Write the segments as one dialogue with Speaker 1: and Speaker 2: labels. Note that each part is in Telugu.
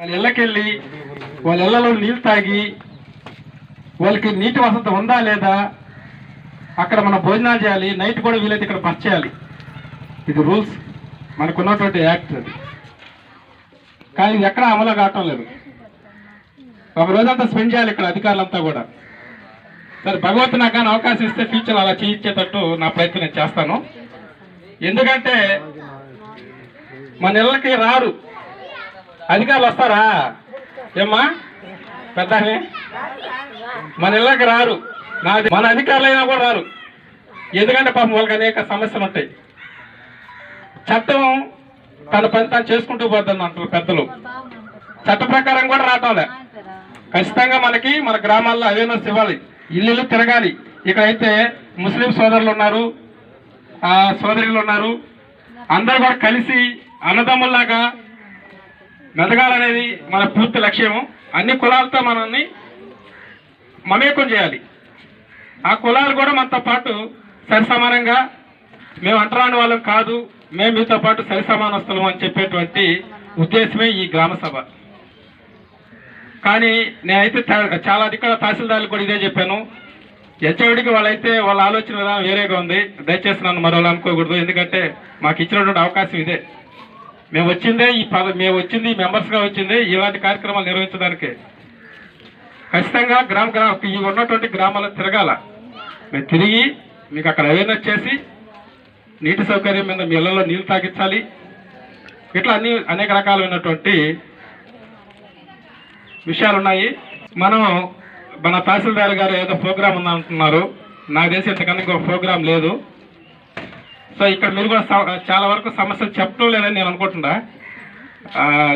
Speaker 1: వాళ్ళ ఇళ్ళకెళ్ళి వాళ్ళ ఇళ్ళలో నీళ్ళు తాగి వాళ్ళకి నీటి వసతి ఉందా లేదా? అక్కడ మనం భోజనాలు చేయాలి. నైట్ కూడా వీలైతే ఇక్కడ బస్ చేయాలి ఇది రూల్స్. మనకు ఉన్నటువంటి యాక్ట్ అది. కానీ ఇది ఎక్కడా అమలు కావటం లేదు. ఒక రోజంతా స్పెండ్ చేయాలి ఇక్కడ అధికారులంతా కూడా. సరే భగవంతు నాకు కానీ అవకాశం ఇస్తే ఫ్యూచర్ అలా చేయించేటట్టు నా ప్రయత్నం నేను చేస్తాను. ఎందుకంటే మన ఇళ్ళకి రారు. అధికారులు వస్తారా? ఏమ్మా? పెద్ద మన ఇళ్ళకి రారు. నాది మన అధికారులు అయినా కూడా రారు. ఎందుకంటే పాపం వాళ్ళకి అనేక సమస్యలు ఉంటాయి. చట్టం తన పని తను చేసుకుంటూ పోతుంది అంటారు పెద్దలు. చట్ట ప్రకారం కూడా రావటంలే. ఖచ్చితంగా మనకి మన గ్రామాల్లో అవేర్నెస్ ఇవ్వాలి. ఇల్లు తిరగాలి. ఇక్కడైతే ముస్లిం సోదరులు ఉన్నారు. సోదరులు ఉన్నారు. అందరు కూడా కలిసి అన్నదమ్ముల్లాగా మెదగాలనేది మన పూర్తి లక్ష్యము. అన్ని కులాలతో మనల్ని మమేకం చేయాలి. ఆ కులాలు కూడా మనతో పాటు సరిసమానంగా మేము అంటరాని వాళ్ళం కాదు మేము మీతో పాటు సరిసమానస్తులం అని చెప్పేటువంటి ఉద్దేశమే ఈ గ్రామ సభ. కానీ నేనైతే చాలా అధికార తహసీల్దార్లు కూడా ఇదే చెప్పాను. హెచ్ఓడికి వాళ్ళైతే వాళ్ళ ఆలోచన విధానం వేరేగా ఉంది. దయచేసి నన్ను మరోలా అనుకోకూడదు. ఎందుకంటే మాకు ఇచ్చినటువంటి అవకాశం ఇదే. మేము వచ్చిందే ఈ పద మేము వచ్చింది మెంబర్స్గా వచ్చింది ఇలాంటి కార్యక్రమాలు నిర్వహించడానికి. ఖచ్చితంగా గ్రామ గ్రామ ఈ ఉన్నటువంటి గ్రామాల్లో తిరగాల. మేము తిరిగి మీకు అక్కడ అవేర్నెస్ చేసి నీటి సౌకర్యం మీద మీ ఇళ్ళలో నీళ్ళు తాగించాలి. ఇట్లా అన్ని అనేక రకాలైనటువంటి విషయాలు ఉన్నాయి మనం మన తహసీల్దార్ గారు ఏదో ప్రోగ్రామ్ ఉందంటున్నారు. నాకు తెలిసి ఇంతకన్నా ఇంకో ప్రోగ్రామ్ లేదు. సో ఇక్కడ మీరు కూడా చాలా వరకు సమస్యలు చెప్పడం లేదని నేను అనుకుంటున్నా.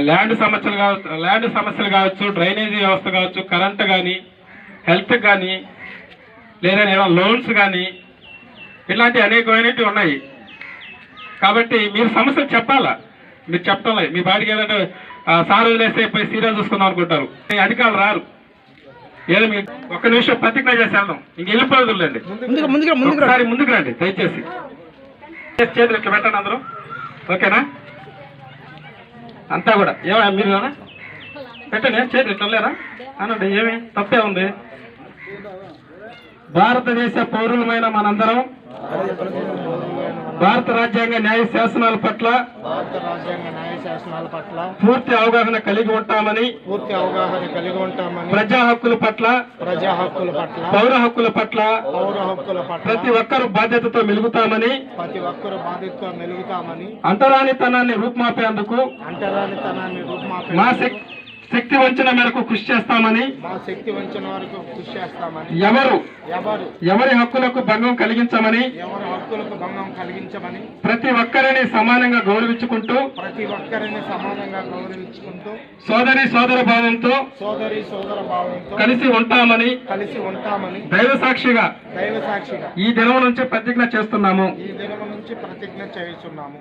Speaker 1: ల్యాండ్ సమస్యలు కావచ్చు ల్యాండ్ సమస్యలు కావచ్చు డ్రైనేజీ వ్యవస్థ కావచ్చు కరెంట్ కానీ హెల్త్ కానీ లేదా ఏదైనా లోన్స్ కానీ ఇట్లాంటి అనేకమైనవి ఉన్నాయి. కాబట్టి మీరు సమస్యలు చెప్పాలా? మీరు చెప్పడం లేదు. మీ బాడీకి ఏదంటే ఆ, సార్ వదిలేస్తే పోయి సీరియల్ చూసుకుందాం అనుకుంటారు. అధికారులు రారు. ఏదో మీరు ఒక్క నిమిషం ప్రతిజ్ఞ చేసి వెళ్దాం. ఇంక వెళ్ళిపోదులేండి ముందుకు రండి దయచేసి. చేతులు ఇట్లా పెట్టండి అందరూ. ఓకేనా? అంతా కూడా. ఏమా మీరు పెట్టండి చేతులు ఇట్లా లేరా? అనండి ఏమి? తప్పే ఉంది. భారతదేశ పౌరులమైన మనందరం భారత రాజ్యాంగ న్యాయ శాసనాల పట్ల
Speaker 2: భారత రాజ్యాంగ న్యాయ శాసనాల పట్ల
Speaker 1: పూర్తి అవగాహన కలిగి ఉంటామని
Speaker 2: పూర్తి అవగాహన కలిగి ఉంటామని
Speaker 1: ప్రజా హక్కుల పట్ల
Speaker 2: ప్రజా హక్కుల పట్ల
Speaker 1: పౌర హక్కుల పట్ల
Speaker 2: పౌర హక్కుల పట్ల
Speaker 1: ప్రతి ఒక్కరూ బాధ్యతతో మెలుగుతామని
Speaker 2: ప్రతి ఒక్కరు బాధ్యతగా మెలుగుతామని
Speaker 1: అంతరానితనాన్ని రూపుమాపేందుకు
Speaker 2: అంటరానితనాన్ని రూపుమాపే
Speaker 1: మా శక్- శక్తి వంచన మేరకు కృషి చేస్తామని
Speaker 2: మా శక్తి వంచిన వరకు కృషి చేస్తామని
Speaker 1: ఎవరు?
Speaker 2: ఎవరు?
Speaker 1: ఎవరి హక్కులకు భంగం కలిగించమని
Speaker 2: ఎవరి హక్కులకు భంగం కలిగించమని
Speaker 1: ప్రతి ఒక్కరిని సమానంగా గౌరవించుకుంటూ
Speaker 2: ప్రతి ఒక్కరిని సమానంగా గౌరవించుకుంటూ
Speaker 1: సోదరి సోదర భావంతో
Speaker 2: సోదరి సోదర భావంతో
Speaker 1: కలిసి ఉంటామని
Speaker 2: కలిసి ఉంటామని
Speaker 1: దైవ సాక్షిగా
Speaker 2: దైవ సాక్షిగా
Speaker 1: ఈ దినం నుంచి ప్రతిజ్ఞ చేస్తున్నాము.
Speaker 2: ఈ దినం నుంచి ప్రతిజ్ఞ చేస్తున్నాము.